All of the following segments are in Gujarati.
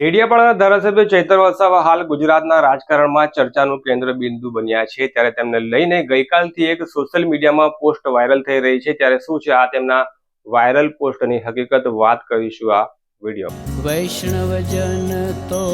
ડેડિયાપાડાના ધારાસભ્ય ચૈતર વસાવા હાલ ગુજરાતના રાજકારણમાં ચર્ચાનું કેન્દ્ર બિંદુ બન્યા છે. ત્યારે તેમને લઈને ગઈકાલથી એક સોશિયલ મીડિયામાં પોસ્ટ વાયરલ થઈ રહી છે. ત્યારે શું છે આ તેમના વાયરલ પોસ્ટની હકીકત? વાત કરીશું આ વીડિયો. વૈષ્ણવજન તો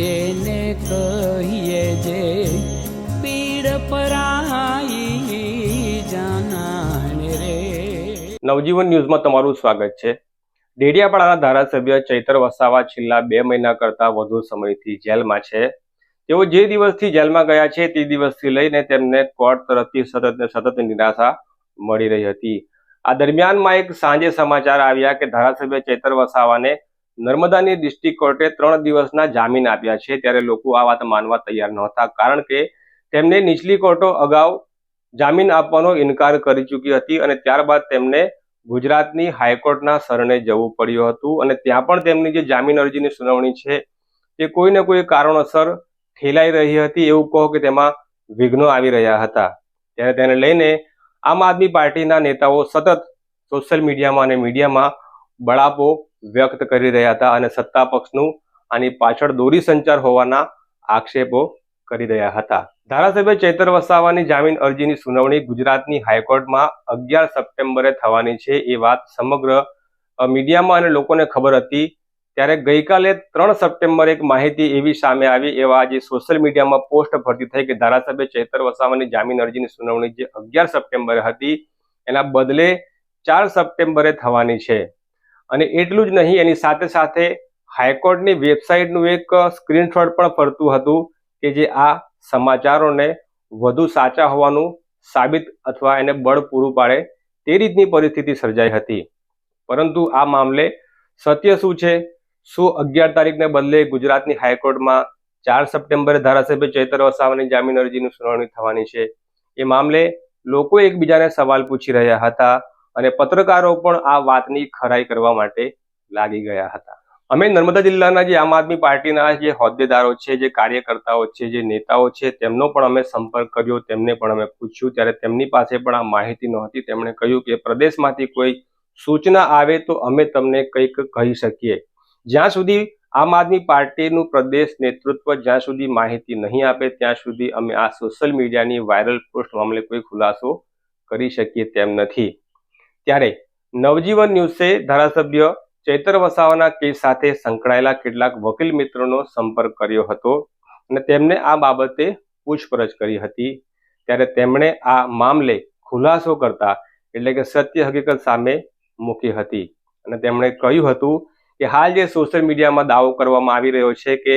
તેને કહીએ જે પીડ પરાઈ જાનાને રે. નવજીવન ન્યૂઝમાં તમારું સ્વાગત છે. ડેડિયાપાડાના ધારાસભ્ય ચૈતર વસાવા છેલ્લા બે મહિના કરતા વધુ સમયથી જેલમાં છે. તેઓ જે દિવસથી જેલમાં ગયા છે તે દિવસથી લઈને તેમને કોર્ટ તરફથી સતત સતત નિરાશા મળી રહી હતી. આ દરમિયાનમાં એક સાંજે સમાચાર આવ્યા કે ધારાસભ્ય ચૈતર વસાવાને નર્મદાની ડિસ્ટ્રિક્ટ કોર્ટે ત્રણ દિવસના જામીન આપ્યા છે ત્યારે લોકો આ વાત માનવા તૈયાર નહોતા કારણ કે તેમને નીચલી કોર્ટો અગાઉ જામીન આપવાનો ઇનકાર કરી ચૂકી હતી અને ત્યારબાદ તેમને ગુજરાતની હાઈકોર્ટના શરણે જવું પડ્યું હતું અને ત્યાં પણ તેમની જે જામીન અરજીની સુનાવણી છે તે કોઈ ને કોઈ કારણોસર ઠેલાઈ રહી હતી એવું કહો કે તેમાં વિઘ્નો આવી રહ્યા હતા. ત્યારે તેને લઈને આમ આદમી પાર્ટીના નેતાઓ સતત સોશિયલ મીડિયામાં અને મીડિયામાં બળાપો વ્યક્ત કરી રહ્યા હતા અને સત્તા પક્ષનું આની પાછળ દોરી સંચાર હોવાના આક્ષેપો કરી રહ્યા હતા. ધારાસભ્ય ચેતર વસાવાની જામીન અરજીની સુનાવણી ગુજરાતની હાઈકોર્ટમાં અગિયાર સપ્ટેમ્બરે થવાની છે એ વાત સમગ્ર મીડિયામાં અને લોકોને ખબર હતી. ત્યારે ગઈકાલે ત્રણ સપ્ટેમ્બરે એક માહિતી એવી સામે આવી, એવા જે સોશિયલ મીડિયામાં પોસ્ટ ભરતી થઈ કે ધારાસભ્ય ચેતર વસાવાની જામીન અરજીની સુનાવણી જે અગિયાર સપ્ટેમ્બરે હતી, એના બદલે ચાર સપ્ટેમ્બરે થવાની છે. અને એટલું જ નહીં, એની સાથે સાથે હાઈકોર્ટની વેબસાઇટનું એક સ્ક્રીનશોટ પણ ફરતું હતું કે જે આ સમાચારોને વધુ સાચા હોવાનું સાબિત અથવા એને બળ પૂરું પાડે તે રીતની પરિસ્થિતિ સર્જાઈ હતી. પરંતુ આ મામલે સત્ય શું છે? શું અગિયાર તારીખને બદલે ગુજરાતની હાઈકોર્ટમાં ચાર સપ્ટેમ્બરે ધારાસભ્ય ચૈતર વસાવાની જામીન અરજીની સુનાવણી થવાની છે? એ મામલે લોકો એકબીજાને સવાલ પૂછી રહ્યા હતા અને પત્રકારો પણ આ વાતની ખરાઈ કરવા માટે લાગી ગયા હતા. અમે નર્મદા જિલ્લાના જે આમ આદમી પાર્ટીના જે હોદ્દેદારો છે, જે કાર્યકર્તાઓ છે, જે નેતાઓ છે, તેમનો પણ અમે સંપર્ક કર્યો, તેમને પણ અમે પૂછ્યું. ત્યારે તેમની પાસે પણ આ માહિતી નહોતી. તેમણે કહ્યું કે પ્રદેશમાંથી કોઈ સૂચના આવે તો અમે તમને કંઈક કહી શકીએ. જ્યાં સુધી આમ આદમી પાર્ટીનું પ્રદેશ નેતૃત્વ જ્યાં સુધી માહિતી નહીં આપે, ત્યાં સુધી અમે આ સોશિયલ મીડિયાની વાયરલ પોસ્ટ મામલે કોઈ ખુલાસો કરી શકીએ તેમ નથી. ત્યારે નવજીવન ન્યૂઝે ધારાસભ્ય ચૈતર વસાવાના કેસ સાથે સંકળાયેલા કેટલાક વકીલ મિત્રોનો સંપર્ક કર્યો હતો અને તેમને આ બાબતે પૂછપરછ કરી હતી. ત્યારે તેમણે આ મામલે ખુલાસો કરતા એટલે કે સત્ય હકીકત સામે મૂકી હતી. અને તેમણે કહ્યું હતું કે હાલ જે સોશિયલ મીડિયામાં દાવો કરવામાં આવી રહ્યો છે કે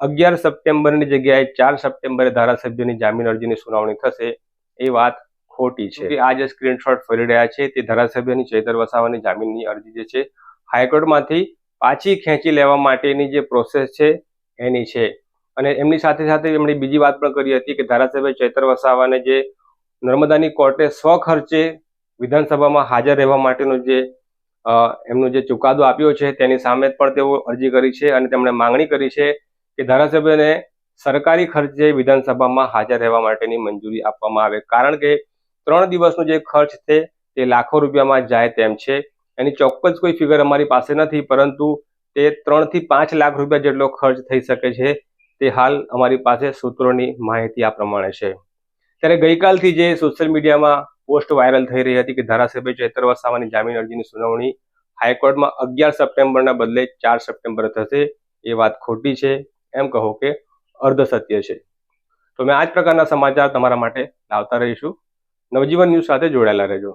અગિયાર સપ્ટેમ્બરની જગ્યાએ ચાર સપ્ટેમ્બરે ધારાસભ્યની જામીન અરજીની સુનાવણી થશે, એ વાત ખોટી છે. આ જે સ્ક્રીનશોટ ફરી રહ્યા છે. તે ધારાસભ્યની ચૈતર વસાવાની જામીનની અરજી જે છે હાઈકોર્ટમાંથી પાછી ખેંચી લેવા માટેની જે પ્રોસેસ છે, એની છે. અને એમની સાથે સાથે એમણે બીજી વાત પણ કરી હતી કે ધારાસભ્ય ચૈતર વસાવાને જે નર્મદાની કોર્ટે સ્વખર્ચે વિધાનસભામાં હાજર રહેવા માટેનો જે એમનો જે ચુકાદો આપ્યો છે, તેની સામે પણ તેઓ અરજી કરી છે અને તેમણે માંગણી કરી છે કે ધારાસભ્યને સરકારી ખર્ચે વિધાનસભામાં હાજર રહેવા માટેની મંજૂરી આપવામાં આવે. કારણ કે ત્રણ દિવસનો જે ખર્ચ છે તે લાખો રૂપિયામાં જાય તેમ છે. એની ચોક્કસ કોઈ ફિગર અમારી પાસે નથી, પરંતુ તે ત્રણથી પાંચ લાખ રૂપિયા જેટલો ખર્ચ થઈ શકે છે. તે હાલ અમારી પાસે સૂત્રોની માહિતી આ પ્રમાણે છે. ત્યારે ગઈકાલથી જે સોશિયલ મીડિયામાં પોસ્ટ વાયરલ થઈ રહી હતી કે ધારાસભ્ય ચૈતર વસાવાની જામીન અરજીની સુનાવણી હાઈકોર્ટમાં અગિયાર સપ્ટેમ્બરના બદલે ચાર સપ્ટેમ્બર થશે, એ વાત ખોટી છે. એમ કહો કે અર્ધ સત્ય છે. તો મેં આ જ પ્રકારના સમાચાર તમારા માટે લાવતા રહીશું. નવજીવન ન્યૂઝ સાથે જોડાયેલા રહેજો.